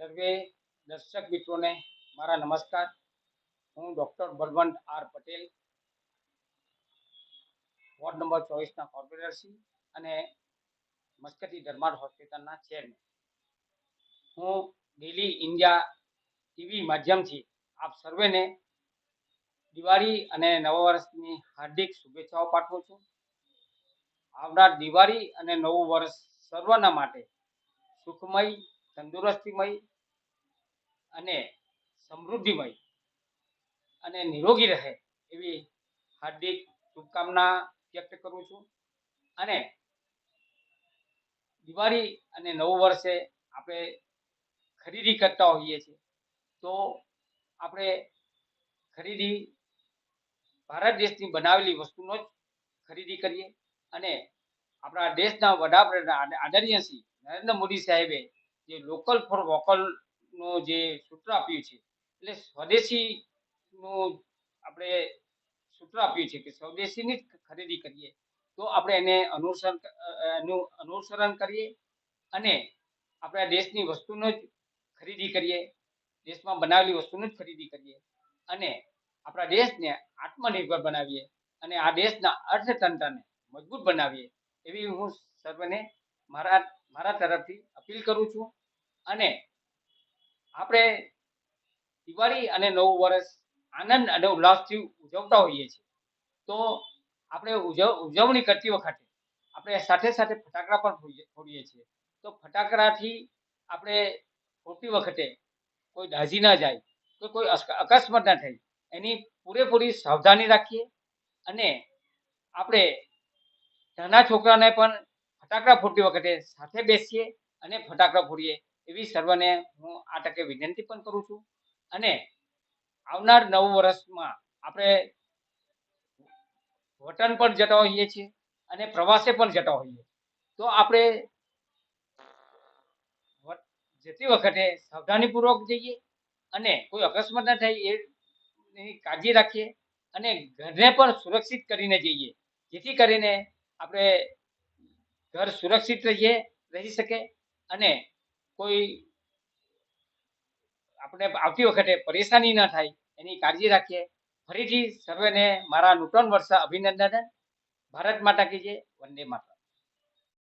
સર્વે દર્શક મિત્રોને મારા નમસ્કાર. હું doctor Balwant R Patel, ward number ચોવીસના કોર્પોરેટર અને મસ્કતી ધર્માડ હોસ્પિટલના ચેરમેન. હું ડેલી ઇન્ડિયા ટીવી માધ્યમથી આપ સર્વેને દિવાળી અને નવા વર્ષની હાર્દિક શુભેચ્છાઓ પાઠવું છું. આવનાર દિવાળી અને નવું વર્ષ સર્વના માટે સુખમય તંદુરસ્તીમય અને સમૃદ્ધિમય અને નિરોગી રહે એવી હાર્દિક શુભકામના વ્યક્ત કરું છું. અને દિવાળી અને નવું વર્ષે આપણે ખરીદી કરતા હોઈએ છીએ. તો આપણે ખરીદી ભારત દેશની બનાવેલી વસ્તુનો જ ખરીદી કરીએ અને આપણા દેશના વડાપ્રધાન આદરણીય શ્રી નરેન્દ્ર મોદી સાહેબે જે લોકલ ફોર વોકલનું જે સૂત્ર આપ્યું છે, એટલે સ્વદેશીનું આપણે સૂત્ર આપ્યું છે કે સ્વદેશીની જ ખરીદી કરીએ, તો આપણે એને અનુસરણ એનું અનુસરણ કરીએ અને આપણા દેશની વસ્તુનો જ ખરીદી કરીએ, દેશમાં બનાવેલી વસ્તુનું જ ખરીદી કરીએ અને આપણા દેશને આત્મનિર્ભર બનાવીએ અને આ દેશના અર્થતંત્રને મજબૂત બનાવીએ, એવી હું સર્વને મારા મારા તરફથી અપીલ કરું છું. અને આપણે દિવાળી અને નવું વર્ષ આનંદ અને ઉલ્લાસથી ઉજવતા હોઈએ છીએ. તો આપણે ઉજવ, ઉજવણી કરતી વખતે આપણે સાથે સાથે ફટાકડા પણ ફોડીએ છીએ. તો ફટાકડાથી આપણે ફોડતી વખતે કોઈ દાઝી ના જાય તો કોઈ અકસ્માત ના થાય, એની પૂરેપૂરી સાવધાની રાખીએ અને આપણે નાના છોકરાને પણ ફટાકડા ફોડતી વખતે સાથે બેસીએ અને ફટાકડા ફોડીએ એવી સર્વને હું આ તકે વિનંતી પણ કરું છું. અને આવનાર નવ વર્ષમાં આપણે વતન પણ જતા હોઈએ છીએ અને પ્રવાસે પણ જતા હોઈએ તો આપણે જતી વખતે સાવધાનીપૂર્વક જઈએ અને કોઈ અકસ્માત ન થાય એની કાળજી રાખીએ અને ઘરને પણ સુરક્ષિત કરીને જઈએ. જેથી કરીને આપણે ઘર સુરક્ષિત રહીએ, રહી શકે અને કોઈ આપણે આવતી વખતે પરેશાની ન થાય, એની કાળજી રાખીએ. ફરીથી સર્વેને મારા નૂતન વર્ષ અભિનંદન. ભારત માતા કી જય, વંદે માતા